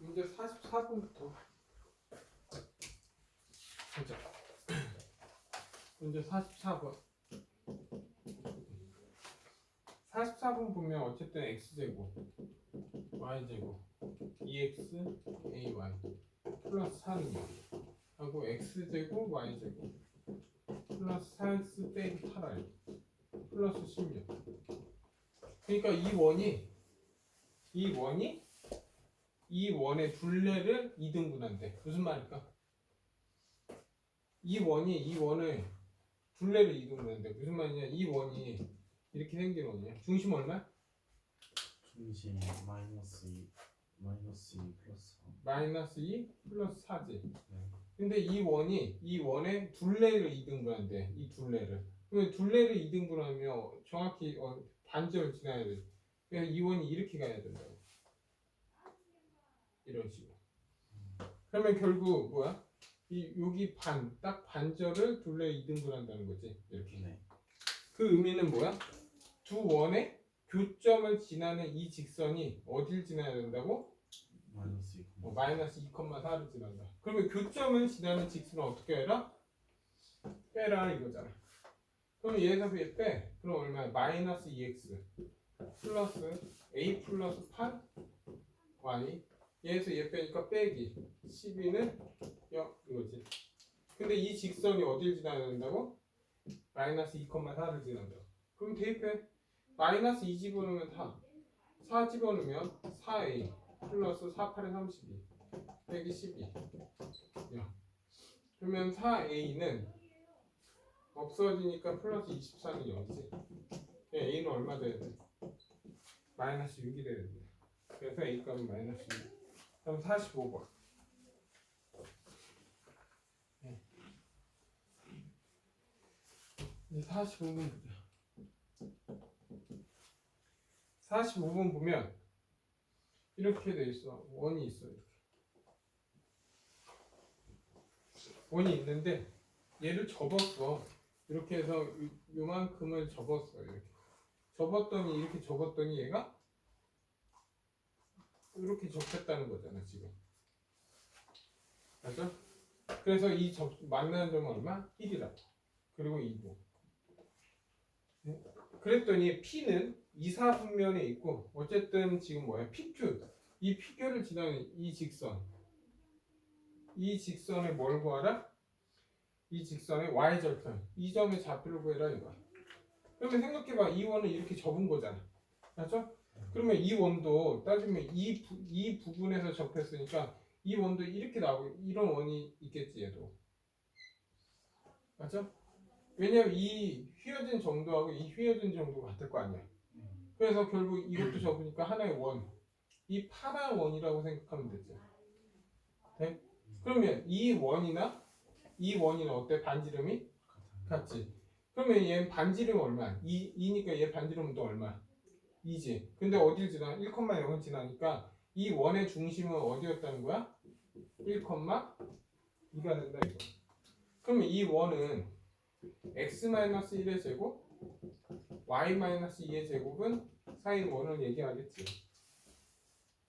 문제 44번부터 보자. 문제 44번. 44번 보면 어쨌든 x제곱, y제곱, E 2x, ay 플러스 4는 0 하고 x제곱, y제곱 플러스 4x 빼기 8y 플러스 16 그러니까 이 원이 이 원이 이 원의 둘레를 2등분한대. 무슨 말일까? 이 원이 이 원을 둘레를 2등분한대. 무슨 말이냐? 이 원이 이렇게 생긴 원이야. 중심 얼마? 중심 마이너스 2 마이너스 2 플러스 4 마이너스 2 플러스 4지. 네. 근데 이 원이 이 원의 둘레를 2등분한대. 이 둘레를. 그러면 둘레를 2등분하면 정확히 어, 반절을 지나야 돼. 그래서 이 원이 이렇게 가야 된다고. 이런 식으로. 그러면 결국 뭐야? 이 여기 반, 딱 반절을 둘레 2등분한다는 거지. 이렇게. 네. 그 의미는 뭐야? 두 원의 교점을 지나는 이 직선이 어딜 지나야 된다고? 마이너스 2 어, 마이너스 2,4를 지난다. 그러면 교점을 지나는 직선은 어떻게 해라? 빼라 이거잖아. 그럼 얘에서 얘 빼. 그럼 얼마야? 마이너스 2x 플러스 a 플러스 8 y 얘에서 얘 빼니까 빼기 12는 0 이거지. 근데 이 직선이 어딜 지나야 된다고? 마이너스 2,4를 지난다. 그럼 대입해. 마이너스 2 집어넣으면 4. 4 집어넣으면 4a 플러스 4, 8에 32 빼기 12 야. 그러면 4a는 없어지니까 플러스 24는 0이지 a는 얼마 돼야 돼? 마이너스 6이 돼야 돼 그래서 a 값은 마이너스 6 그럼 45번 네. 이제 45번 보자 45번 보면 이렇게 돼 있어. 원이 있어. 이렇게. 원이 있는데 얘를 접었어. 이렇게 해서 요- 요만큼을 접었어. 이렇게. 접었더니 이렇게 접었더니 얘가 이렇게 접혔다는 거잖아, 지금. 맞죠? 그래서 이 접, 만나는 점은 얼마? 1이라고. 그리고 2고. 그랬더니 P는 이사분면에 있고 어쨌든 지금 뭐야 PQ 이 PQ를 지나는 이 직선 이 직선에 뭘 구하라? 이 직선의 y절편 이 점의 좌표를 구해라 이거야 그러면 생각해봐 이 원은 이렇게 접은 거잖아 맞죠? 그러면 이 원도 따지면 이, 부, 이 부분에서 접했으니까 이 원도 이렇게 나오고 이런 원이 있겠지 얘도 맞죠? 왜냐면 이 휘어진 정도하고 이 휘어진 정도가 같을 거 아니야 그래서 결국 이것도 접으니까 하나의 원. 이 파란 원이라고 생각하면 되죠. 네? 그러면 이 원이나 이 원이는 어때? 반지름이. 같지. 그러면 얘는 반지름 얼마야? 2, 2니까 얘 반지름은 또 얼마야? 2지. 근데 어딜 지나? 1,0을 지나니까 이 원의 중심은 어디였다는 거야? 1,2가 된다 이거. 그러면 이 원은 x-1의 제곱 y-2의 제곱은 사인 원을 얘기하겠지.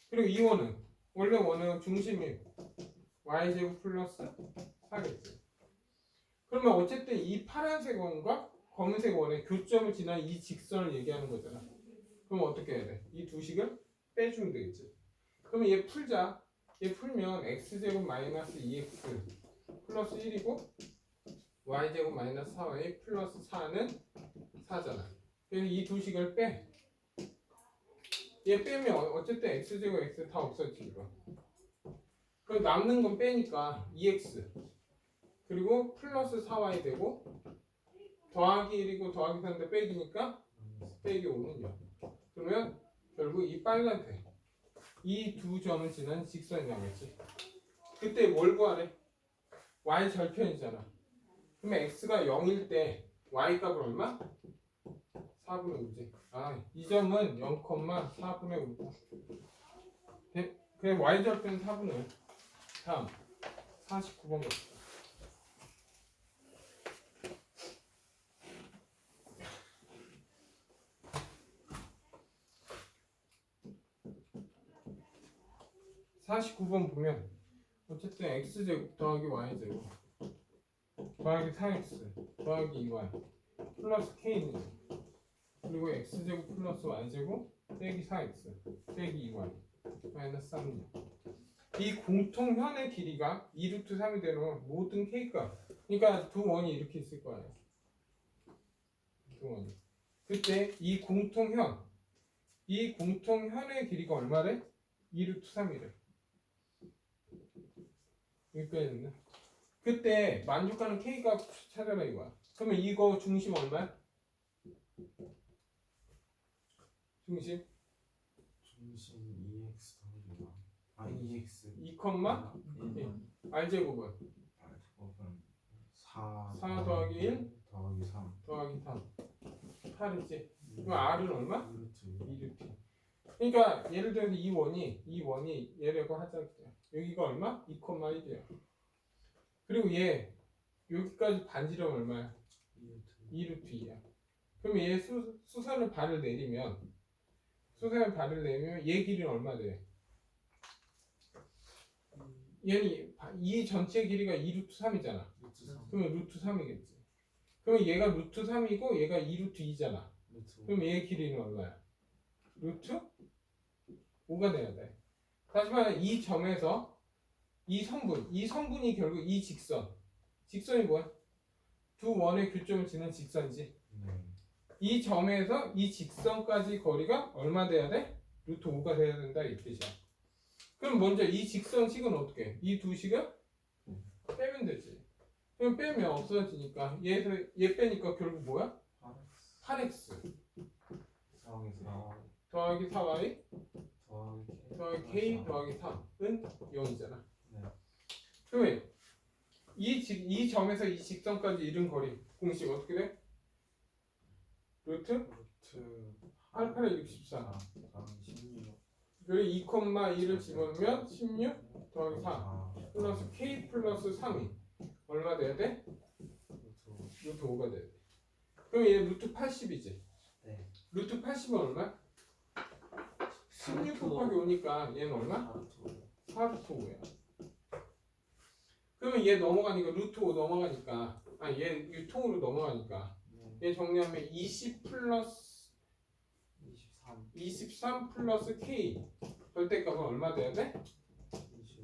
그리고 이 원은 원래 원은 중심이 y 제곱 플러스 4겠지. 그러면 어쨌든 이 파란색 원과 검은색 원의 교점을 지난 이 직선을 얘기하는 거잖아. 그럼 어떻게 해야 돼? 이 두 식을 빼주면 되겠지. 그러면 얘 풀자. 얘 풀면 x 제곱 마이너스 2x 플러스 1이고 y 제곱 마이너스 4y 플러스 4는 4잖아. 그래서 이 두 식을 빼. 얘 빼면 어- 어쨌든 x 제곱 x 다 없어지지 이거. 그럼 남는 건 빼니까 2x 그리고 플러스 4y 되고 더하기 1이고 더하기 3인데 빼기니까 빼기 5는 0. 그러면 결국 이 빨간 색 이 두 점을 지난 직선이 나겠지. 그때 뭘 구하래? y 절편이잖아. 그러면 x가 0일 때 y 값을 얼마? 4분의 5지. 아, 이 점은 0,4분의 5. 네? 그냥 y 절편 4분의 5. 다음 49번 갑시다. 49번 보면 어쨌든 x제곱 더하기 y제곱 더하기 4x 더하기 2y 플러스 k는 그리고 x제곱 플러스 y제곱 빼기 4x 빼기 2y 마이너스 3이 이 공통현의 길이가 2루트 3이 되는 모든 k값 그러니까 두 원이 이렇게 있을 거예요 두 원이. 그때 이 공통현 이 공통현의 길이가 얼마래? 2루트 3이래 여기까지는 그때 만족하는 k값 찾아라 이거야. 그러면 이거 중심 얼마야? 중심? 중심 2x 더하기가 아 2x 2, 콤마? 예. r제곱은? 제곱은 4 4 더하기 1 더하기 3 더하기 3 8이지? 그럼 r은 얼마? 루트. 2루트. 그러니까 예를 들어서 이 원이 이 원이 얘라고 하자 여기가 얼마? 2,1이야 그리고 얘 여기까지 반지름 얼마야? 2루트 2루트 2야 그럼 얘 수, 수선을 발을 내리면 수선을 발을 내면 얘 길이는 얼마 돼? 얘는 이 전체 길이가 2루트 3이잖아 루트 3 그러면 루트 3이겠지 그러면 얘가 루트 3이고 얘가 2루트 2잖아 루트 그럼 얘의 길이는 얼마야? 루트 5가 돼야 돼. 다시 말해 이 점에서 이 성분, 이 성분이 결국 이 직선. 직선이 뭐야? 두 원의 교점을 지는 직선이지. 네이 점에서 이 직선까지 거리가 얼마 돼야 돼? 루트 5가 돼야 된다 이 뜻이야. 그럼 먼저 이 직선식은 어떻게? 해? 이두 식을 빼면 되지. 그럼 빼면 없어지니까 얘에서 얘 빼니까 결국 뭐야? 8x 4하기 4 더하기 4y 더하기 더하기 k 더하기 3은 0이잖아. 네. 그러면 이, 직, 이 점에서 이 직선까지 이른 거리 공식 어떻게 돼? 루트 루트 88에 64 더하기 16 그리고 2,2를 집어넣으면 16 더하기 4 플러스 k 플러스 3이 얼마 돼야 돼? 루트 루트 5가 돼야 돼. 그럼 얘 루트 80이지. 네. 루트 80은 얼마? 16 곱하기 5니까 얘는 얼마? 4 루트 5야. 그러면 얘 넘어가니까 루트 5 넘어가니까 아얘 이 통으로 넘어가니까 얘 정리하면 20 플러스 23 23 플러스 k 절대값은 얼마 돼야 돼?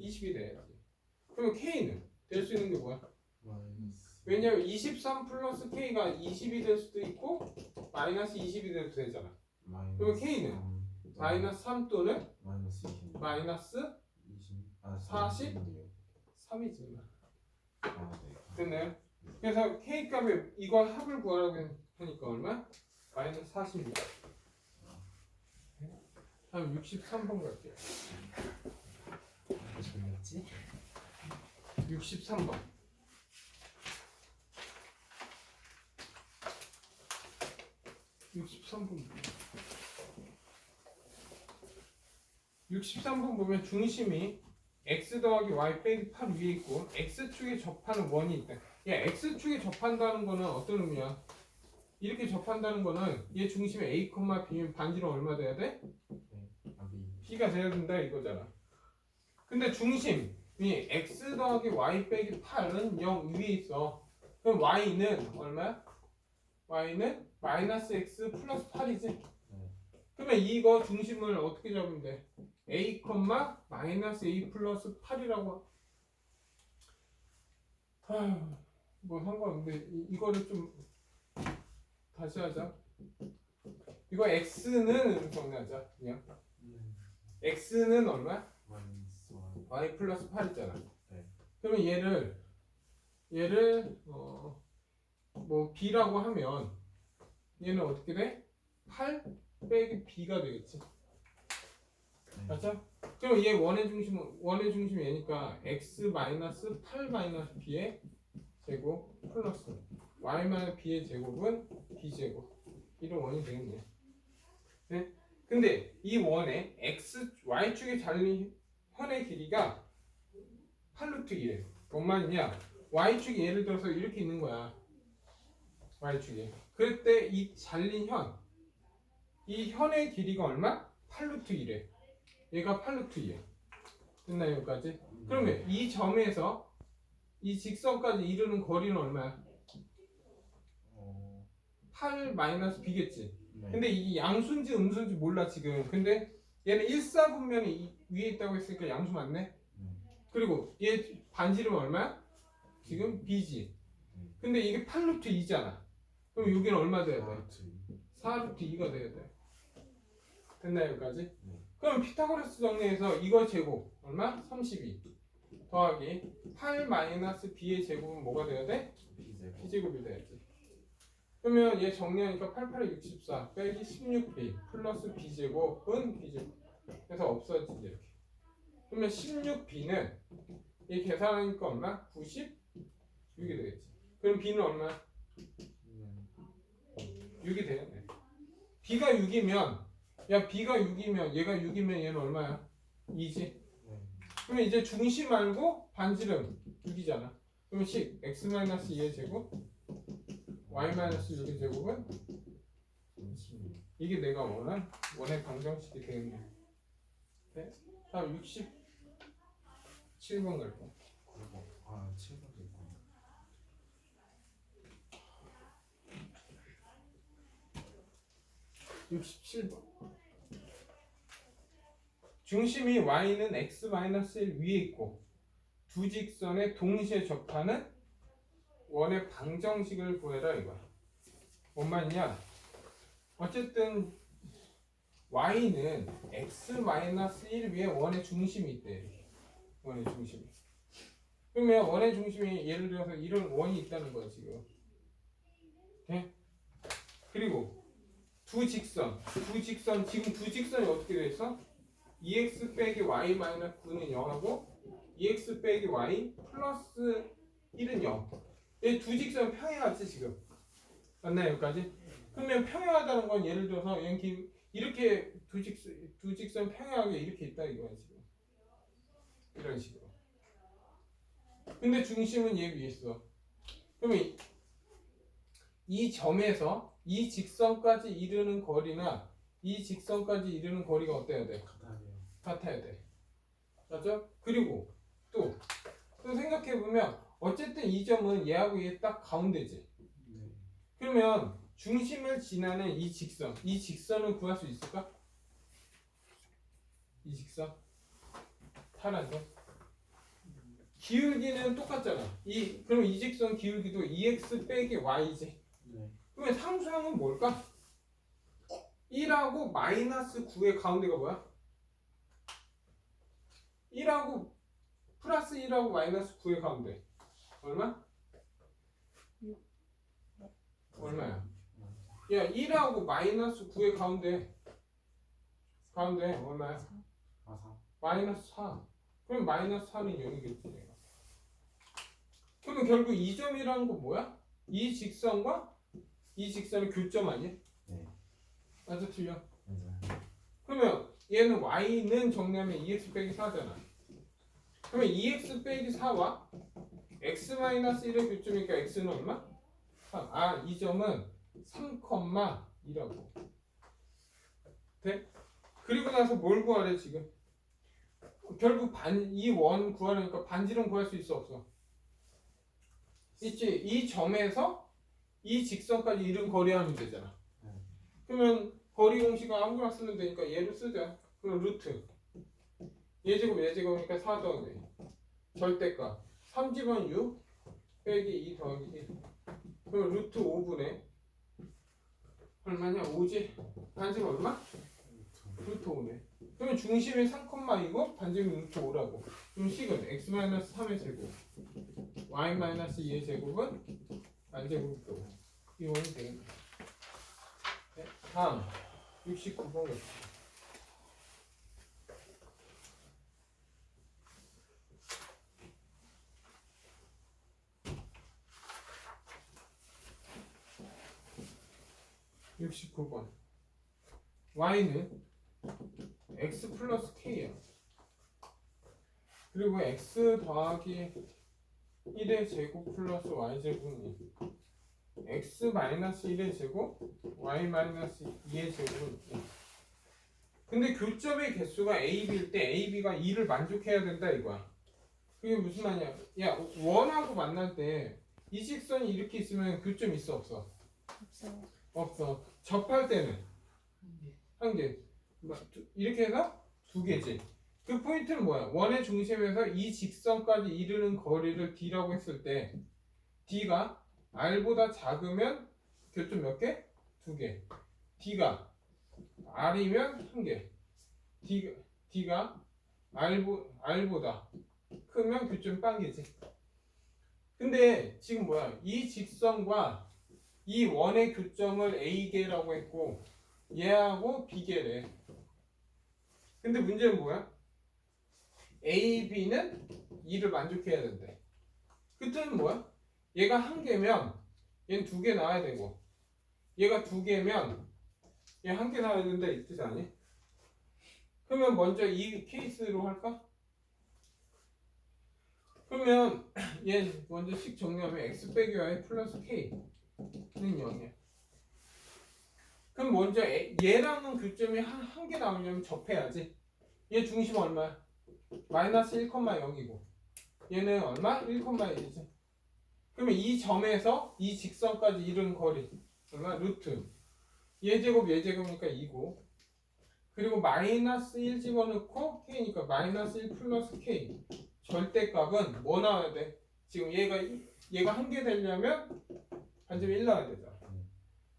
20 20이 돼야지. 그러면 k는 될 수 있는 게 뭐야? 왜냐면 23 플러스 k가 20이 될 수도 있고 마이너스 20이 돼도 되잖아. 마이너스 그럼 K는? 삼, 마이너스 3 또는 마이너스 20 마이너스 20 아 40? 46. 3이지. 아, 네. 됐나요? 그래서 k 값에 이거 합을 구하라고 하니까 얼마? 마이너스 46. 다음 63번 갈게요. 뭐였지? 63번. 63번. 63번 보면 중심이 x 더하기 y 빼기 8 위에 있고 x축에 접하는 원이 있다. 야, x축에 접한다는 거는 어떤 의미야? 이렇게 접한다는 거는 얘 중심에 a, b면 반지름 얼마 돼야 돼? b가 돼야 된다 이거잖아. 근데 중심이 x 더하기 y 빼기 8은 0 위에 있어. 그럼 y는 얼마야? y는 마이너스 x 플러스 8이지. 네. 그러면 이거 중심을 어떻게 잡으면 돼? A, 마이너스 a 플러스 8이라고. 아휴, 뭐 상관없는데 이, 이거를 좀 다시 하자. 이거 x는 정리하자. 그냥 x는 얼마야? 마이너스 1 y 플러스 8이잖아. 네. 그러면 얘를 얘를 어, 뭐 b라고 하면 얘는 어떻게 돼? 8 빼기 b가 되겠지. 맞죠? 그럼 얘 원의 중심은 원의 중심이 얘니까 x 마이너스 8 마이너스 b의 제곱 플러스 y 마이너스 b의 제곱은 b 제곱 이런 원이 되겠네. 네? 근데 이 원의 x y 축에 잘린 현의 길이가 8루트 1에 뭔 말이냐? y 축이 예를 들어서 이렇게 있는 거야. y 축이. 그럴 때이 잘린 현, 이 현의 길이가 얼마? 8루트 1에. 얘가 8루트 2야. 됐나요 여기까지? 그러면 이 점에서 이 직선까지 이르는 거리는 얼마야? 어, 8 마이너스 b겠지. 네. 근데 이게 양수인지 음수인지 몰라 지금. 근데 얘는 1사분면이 이- 위에 있다고 했으니까 양수 맞네. 네. 그리고 얘 반지름 얼마야? 지금 b지. 근데 이게 8루트 2잖아. 그럼 여기는 얼마 돼야 돼? 아트. 4루트 2가 돼야 돼. 됐나요 여기까지? 네. 그럼 피타고라스 정리해서 이거 제곱 얼마? 32 더하기 8 마이너스 b의 제곱은 뭐가 돼야 돼? b제곱이 돼야지. 그러면 얘 정리하니까 8, 8에 64 빼기 16b 플러스 b제곱은 b제곱. 그래서 없어지지 이렇게. 그러면 16b는 얘 계산하니까 얼마? 96이 되겠지. 그럼 b는 얼마? 음, 6이 돼야 돼. b가 6이면 야 b가 6이면 얘가 6이면 얘는 얼마야? 2지. 네. 그러면 이제 중심 말고 반지름 6이잖아. 그러면 식 x-2의 제곱 y-6의 제곱은. 이게 내가 원한 원의 방정식이 되겠네. 네? 다음 67번 갈. 그리고 아 7번도 있구나. 67번. 중심이 y는 x-1 위에 있고 두 직선에 동시에 접하는 원의 방정식을 구해라 이거야. 뭔 말이냐? 어쨌든 y는 x-1 위에 원의 중심이 있대. 원의 중심이. 그러면 원의 중심이 예를 들어서 이런 원이 있다는 거야 지금. 네? 그리고 두 직선, 두 직선 지금 두 직선이 어떻게 돼 있어? 2x 빼기 y 마이너스 9는 0하고 2x 빼기 y 플러스 1은 0. 이두 직선 평행하지 지금. 맞나요 여기까지? 그러면 평행하다는 건 예를 들어서 이렇게 이렇게 두 직선 두 직선 평행하게 이렇게 있다 이거야 지금. 이런 식으로. 근데 중심은 얘 위에 있어. 그러면 이- 이 점에서 이 직선까지 이르는 거리나 이 직선까지 이르는 거리가 어때야 돼? 같아요. 같아야 돼. 맞죠? 그리고 또, 또 생각해 보면 어쨌든 이 점은 얘하고 얘 딱 가운데지. 네. 그러면 중심을 지나는 이 직선, 이 직선을 구할 수 있을까? 이 직선 파란 점. 기울기는 똑같잖아. 이 그럼 이 직선 기울기도 2x 빼기 y지. 네. 그러면 상수항은 뭘까? 1하고 마이너스 9의 가운데가 뭐야? 1하고 플러스 1하고 마이너스 9의 가운데 얼마? 얼마야? 야 1하고 마이너스 9의 가운데 가운데 얼마야? 아 3. 마이너스 4 그럼 마이너스 4는 0이겠지 얘가. 그러면 결국 이 점이라는 건 뭐야? 이 직선과 이 직선의 교점 아니야? 네. 맞아 틀려 맞아요. 그러면 얘는 y는 정리하면 2x 빼기 4잖아. 그러면 2x 빼기 4와 x-1의 교점이니까 x는 얼마? 3. 아, 이 점은 3,2라고. 돼? 그리고 나서 뭘 구하래 지금? 결국 반 이 원 구하려니까 반지름 구할 수 있어 없어? 있지. 이 점에서 이 직선까지 이른 거리 하면 되잖아. 네. 그러면 거리 공식은 아무거나 쓰면 되니까 얘를 쓰자. 그럼 루트. 얘 제곱 얘 제곱이니까 4 더하기 절대값. 3집은 6 빼기 2 더하기 1 그럼 루트 5분의 얼마냐? 5지? 반지름 얼마? 루트 5네. 그러면 중심이 3,2고 반지름 루트 5라고. 그럼 식은 x-3의 제곱. Y-2의 제곱은 반제곱 루트 5 이원이 되겠네 네, 다음 69번 갑시다. 육십구 번 y는 x 플러스 k야. 그리고 x 더하기 1의 제곱 플러스 y 제곱은 x 마이너스 1의 제곱 y 마이너스 2의 제곱은 2. 근데 교점의 개수가 AB일 때 AB가 2를 만족해야 된다 이거야. 그게 무슨 말이야? 야 원하고 만날 때 이 직선이 이렇게 있으면 교점 있어 없어? 없어요. 없어. 접할 때는 한 개. 이렇게 해서 두 개지. 그 포인트는 뭐야? 원의 중심에서 이 직선까지 이르는 거리를 D라고 했을 때 D가 R보다 작으면 교점 몇 개? 두 개. D가 R이면 한 개. D가, D가 R보, R보다 크면 교점 빵 개지. 근데 지금 뭐야? 이 직선과 이 원의 교점을 A계라고 했고 얘하고 B계래. 근데 문제는 뭐야? A, B는 2를 만족해야 된대. 그 뜻은 뭐야? 얘가 한 개면 얘는 두 개 나와야 되고 얘가 두 개면 얘 한 개 나와야 된다 이 뜻 아니? 그러면 먼저 이 케이스로 할까? 그러면 얘 먼저 식 정리하면 x 빼기 y 플러스 k는 0이야. 그럼 먼저 애- 얘랑은 교점이 한 한 개 나오려면 접해야지. 얘 중심 얼마야? 마이너스 1,0이고 얘는 얼마? 1,1이지. 그러면 이 점에서 이 직선까지 이른 거리 얼마? 루트 얘 제곱 얘 제곱이니까 2고 그리고 마이너스 1 집어넣고 k니까 마이너스 1 플러스 k 절대값은 뭐 나와야 돼? 지금 얘가 얘가 한 개 되려면 반지름 1 나와야 되잖아.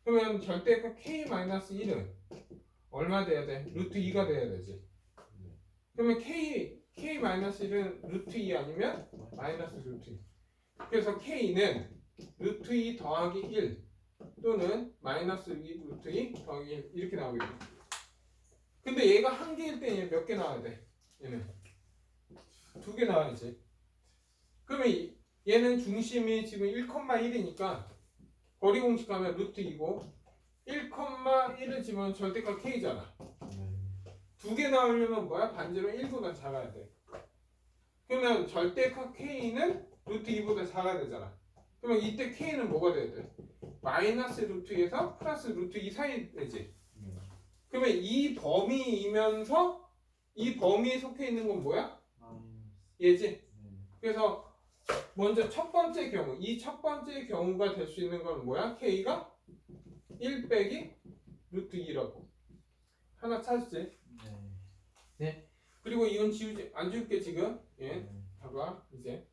그러면 절대값 k 마이너스 1은 얼마 돼야 돼? 루트 2가 돼야 되지. 그러면 k k 마이너스 1은 루트 2 아니면 마이너스 루트 2. 그래서 k는 루트 2 더하기 1 또는 마이너스 2 루트 2 더하기 1 이렇게 나오겠네. 근데 얘가 한 개일 때얘몇개 나와야 돼? 얘는 두 개 나와야지. 그러면 이- 얘는 중심이 지금 1,1이니까 거리 공식 하면 루트 2고 1,1을 집으면 절대값 k잖아. 두 개 나오려면 뭐야? 반지름 1보다 작아야 돼. 그러면 절대값 k는 루트 2보다 작아야 되잖아. 그러면 이때 k는 뭐가 돼야 돼? 마이너스 루트 2에서 플러스 루트 2 사이 되지. 그러면 이 범위이면서 이 범위에 속해 있는 건 뭐야? 얘지. 그래서 먼저 첫 번째 경우, 이 첫 번째 경우가 될 수 있는 건 뭐야? k가 1 빼기 루트 2라고. 하나 찾았지? 그리고 이건 지우지 안 지울게 지금. 예. 봐봐 이제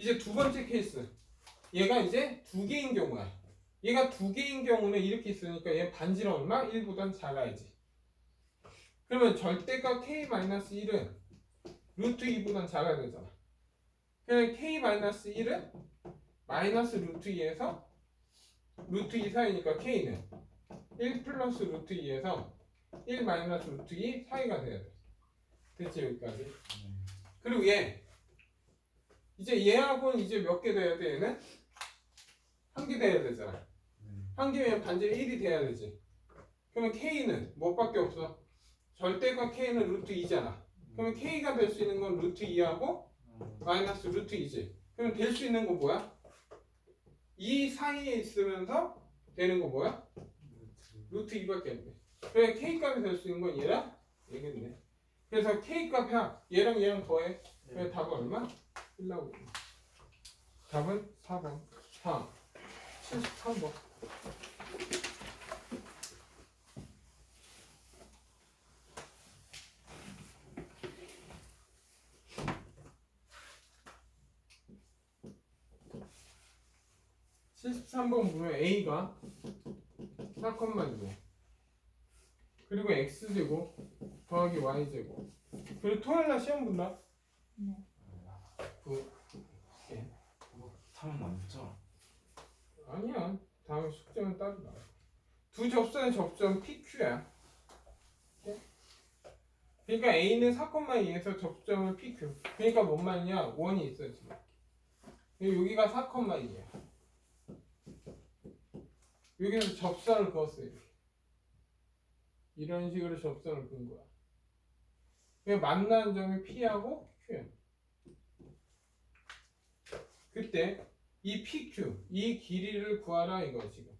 이제 두 번째 케이스. 얘가 이제 두 개인 경우야. 얘가 두 개인 경우는 이렇게 있으니까 얘 반지름 얼마? 1보단 작아야지. 그러면 절대값 k-1은 루트 2보단 작아야 되잖아. 그냥 k-1은 마이너스 루트 2에서 루트 2 사이니까 k는 1 플러스 루트 2에서 1 마이너스 루트 2 사이가 돼야 돼. 됐지 여기까지? 그리고 얘 이제 얘하고는 이제 몇 개 돼야 돼 얘는? 한 개 돼야 되잖아 한 개면 반지름 1이 돼야 되지 그러면 K는 뭐밖에 없어 절대값 K는 루트 2잖아 그러면 K가 될 수 있는 건 루트 2하고 마이너스 루트 2지 그러면 될수 있는 거 뭐야? 이 사이에 있으면서 되는 거 뭐야? 루트 2밖에 안 돼. 그래 K 값이 될 수 있는 건 얘랑 얘겠네. 그래서 K 값이야 얘랑 얘랑 더해. 그래 답은 얼마? 1 나오고. 답은 4번. 4. 73번. (73번) 보면 a가 4,6 그리고 x제곱 더하기 y제곱 그리고 토요일날 시험 본다 네. 그 타면 안 붙죠? 아니야. 다음에 숙제는 따로 나와. 두 접선의 접점 PQ야. 그러니까 A는 4,2에서 접점은 PQ. 그러니까 뭔 말이냐? 원이 있어 지금. 그리고 여기가 4,2야. 여기서 접선을 그었어요. 이렇게. 이런 식으로 접선을 그은 거야. 그냥 만나는 점이 P하고 Q야. 그때 이 PQ 이 길이를 구하라 이거 지금.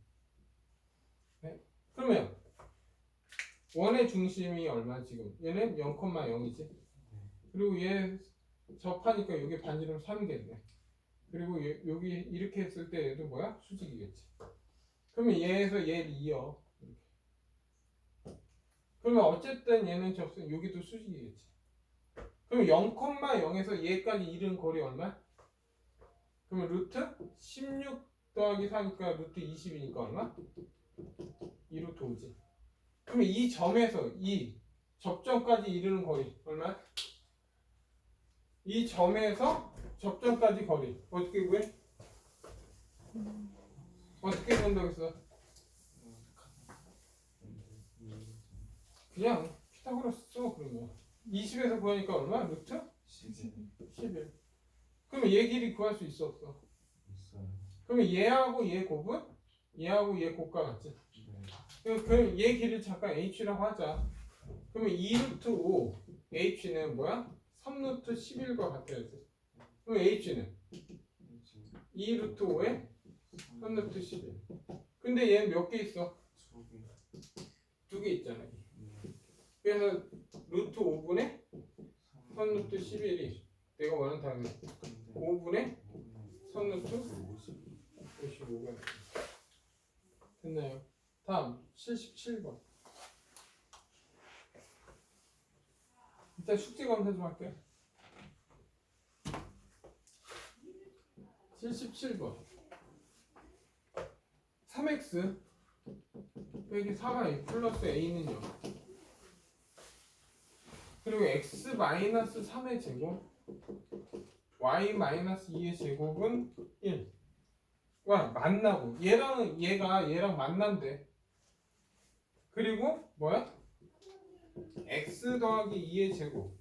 네? 그러면 원의 중심이 얼마 지금? 얘는 0,0이지. 그리고 얘 접하니까 여기 반지름 3겠네. 그리고 얘- 여기 이렇게 했을 때 얘도 뭐야? 수직이겠지. 그러면 얘에서 얘를 이어. 이렇게. 그러면 어쨌든 얘는 접선 여기도 수직이겠지. 그럼 0,0에서 얘까지 이른 거리 얼마? 그러면 루트 16 더하기 4니까 루트 20이니까 얼마? 2루트 5지. 그러면 이 점에서 이 접점까지 이르는 거리 얼마? 이 점에서 접점까지 거리 어떻게 구해? 어떻게 구한다고 했어? 그냥 피타고라스 써 그러면 20에서 구하니까 얼마? 루트? 11 그러면 얘 길이 구할 수 있어 없어? 있어요. 그러면 얘하고 얘 곱은? 얘하고 얘 곱과 같지? 네. 그럼 그럼 얘 길을 잠깐 h라고 하자 그러면 2루트 5 h는 뭐야? 3루트 11과 같아야지 그럼 h는 2루트 5에 3루트 11 근데 얘는 몇개 있어? 속이. 두개 있잖아 네. 그래서 루트 5분의 3루트 11이 내가 원하는 답이 5분의 3루트 55가 됐나요? 다음 77번. 일단 숙제 검사 좀 할게요. 77번. 3x 빼기 4y 플러스 a는요? 그리고 x 마이너스 3의 제곱 y 마이너스 2의 제곱은 1 와 만나고. 얘랑 얘가 얘랑 만난대 그리고 뭐야? X 더하기 2의 제곱.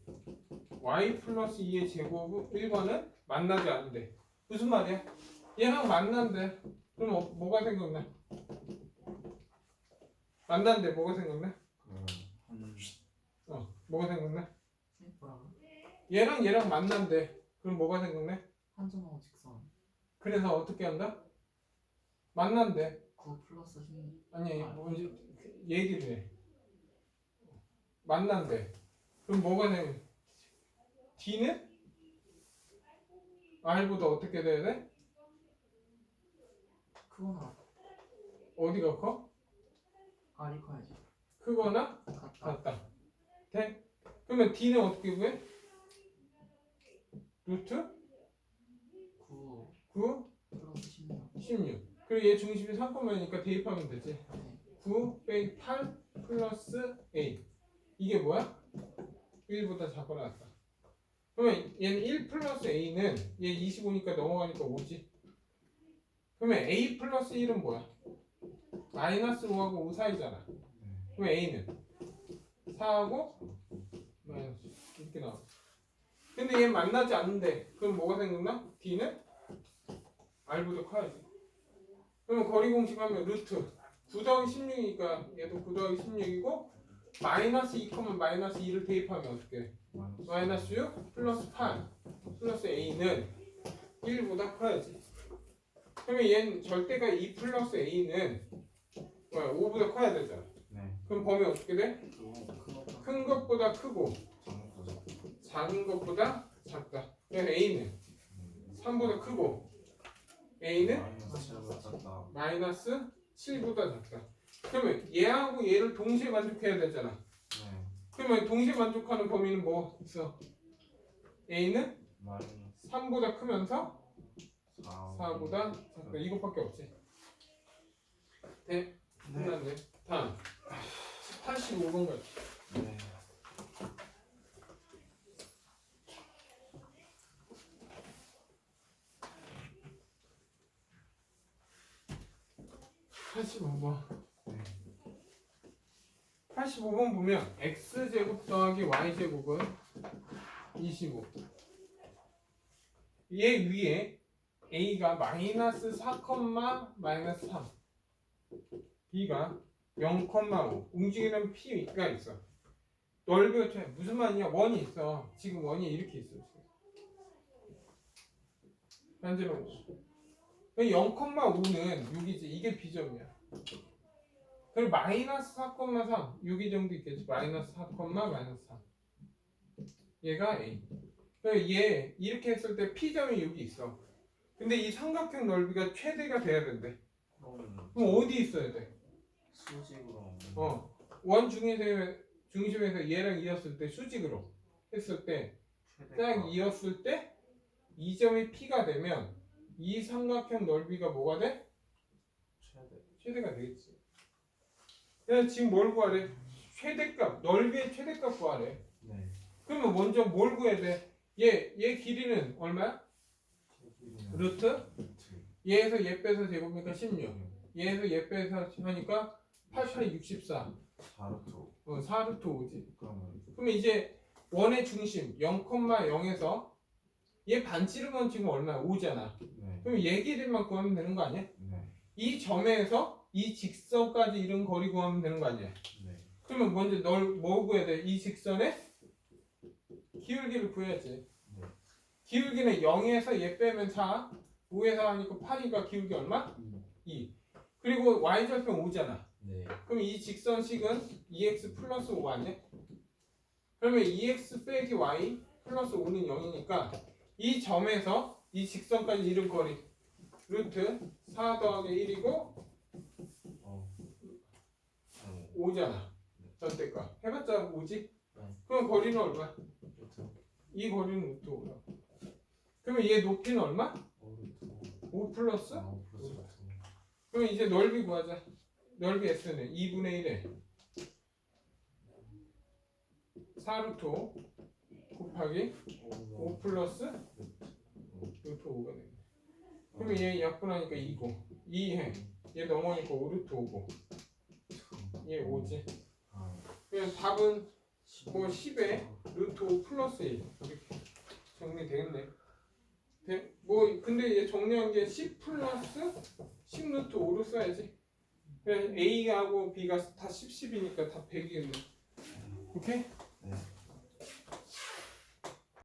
Y 플러스 2의 제곱은 1과는 만나지 않는데. 무슨 말이야? 얘랑 만난대 그럼 어, 뭐가 생각나? 만난대 뭐가 생각나? 한어 뭐가 생각나? 뭐라고? 얘랑 얘랑 만난대 그럼 뭐가 생각나? 한점하고 직선. 그래서 어떻게 한다? 만난대. 9 플러스 16 아니 뭔지 얘기를 해. 만난대. 그럼 뭐가 되면 D는? R보다 어떻게 돼야 돼? 크거나 어디가 커? R이 커야지. 크거나 같다. 같다. 돼? 그러면 D는 어떻게 구해? 루트? 9 9, 플러스 16 16 그리고 얘 중심이 3,0이니까 대입하면 되지. 네9 빼기 8 플러스 A 이게 뭐야? 1보다 작거나 같다. 그러면 얘는 1 플러스 A는 얘 25니까 넘어가니까 5지. 그러면 A 플러스 1은 뭐야? 마이너스 5하고 5 사이잖아. 그럼 A는 4하고 마이너스 이렇게 나와 근데 얘 만나지 않는데 그럼 뭐가 생각나? D는 R보다 커야지 그러면 거리 공식 하면 루트 9 더하기 16이니까 얘도 9 더하기 16이고 마이너스 2, 마이너스 2를 대입하면 어떻게 돼? 마이너스 6 플러스 8 플러스 A는 1보다 커야지 그러면 얘는 절대가 2 플러스 A는 뭐야 5보다 커야 되잖아 네. 그럼 범위 어떻게 돼? 그거보다 큰 것보다 크고. 작은 것보다 작다. 그래서 a는 3보다 크고 a는 마이너스 7보다 작다. 그러면 얘하고 얘를 동시에 만족해야 되잖아. 그러면 동시에 만족하는 범위는 뭐 있어? a는 3보다 크면서 4보다 작다. 이것밖에 없지. 네. 끝났네. 다음 85번 가죠. 85번. 85번 보면 x제곱 더하기 y제곱은 25. 얘 위에 a가 마이너스 4, 마이너스 3. b가 0,5 움직이는 p가 있어 넓이가 돼. 무슨 말이냐 원이 있어 지금 원이 이렇게 있어 현재로 0,5는 여기지. 이게 b점이야. 그리고 마이너스 4,3 6이 정도 있겠지 마이너스 4, 마이너스 3 얘가 A 얘 이렇게 했을 때 P점이 여기 있어 근데 이 삼각형 넓이가 최대가 돼야 된대 그럼 어디 있어야 돼? 수직으로 어, 원 중에서 중심에서 얘랑 이었을 때 수직으로 했을 때 딱 이었을 때이 점이 P가 되면 이 삼각형 넓이가 뭐가 돼? 최대 최대가 되겠지. 그래서 지금 뭘 구하래? 최대값, 넓이의 최대값 구하래. 네 그러면 먼저 뭘 구해야 돼? 얘, 얘 길이는 얼마야? 루트? 루트 얘에서 얘 빼서 제곱이니까 16. 얘에서 얘 빼서 하니까 8, 8, 64. 4루트 어, 4루트 5지. 그러면 그러면 이제 원의 중심 0,0에서 얘 반지름은 지금 얼마야? 5잖아. 네 그럼 얘 길이만 구하면 되는 거 아니야? 네 이 점에서 이 직선까지 이른 거리 구하면 되는 거 아니야? 네 그러면 먼저 널 뭐 구해야 돼? 이 직선의 기울기를 구해야지. 네. 기울기는 0에서 얘 빼면 4, 5에서 하니까 8이니까 기울기 얼마? 이. 2. 그리고 y절편 5잖아. 네 그럼 이 직선식은 2x 플러스 5 아니야? 그러면 2x 빼기 y 플러스 5는 0이니까 이 점에서 이 직선까지 이른 거리 루트 4 더하기 1이고 어. 어. 5잖아. 전대가. 해봤자 5지? 네. 그럼 거리는 얼마? 루트 이 거리는 루트 5야. 그러면 얘 높이는 얼마? 오 루트 5 플러스? 아, 오 플러스 루트 그럼 이제 넓이 구하자. 넓이 S는 2분의 1에 4루트 5 곱하기 5 플러스 루트 5가 되네. 그러면 얘 약분하니까 2고 2해. 얘 넘어가니까 5 루트 5고 얘 5지. 아 그냥 답은 뭐 10에 루트 5 플러스 1 이렇게 정리되겠네. 돼? 뭐 근데 얘 정리한 게 10 플러스 10 루트 5로 써야지. A하고 B가 다 10, 10이니까 다 100이겠네. 오케이?